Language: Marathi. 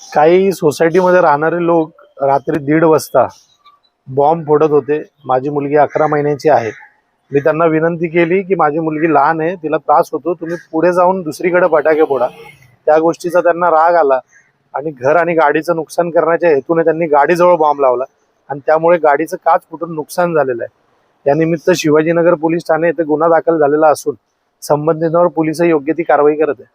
काही सोसायटीमध्ये राहणारे लोक रात्री दीड वाजता बॉम्ब फोडत होते. माझी मुलगी अकरा महिन्याची आहे. मी त्यांना विनंती केली की माझी मुलगी लहान आहे तिला त्रास होतो तुम्ही पुढे जाऊन दुसरीकडे फटाके फोडा. त्या गोष्टीचा त्यांना राग आला आणि घर आणि गाडीचं नुकसान करण्याच्या हेतूने त्यांनी गाडीजवळ बॉम्ब लावला आणि त्यामुळे गाडीचं काच फुटून नुकसान झालेलं आहे. त्यानिमित्त शिवाजीनगर पोलीस ठाणे येथे गुन्हा दाखल झालेला असून संबंधितांवर पोलीस योग्य ती कारवाई करत आहे.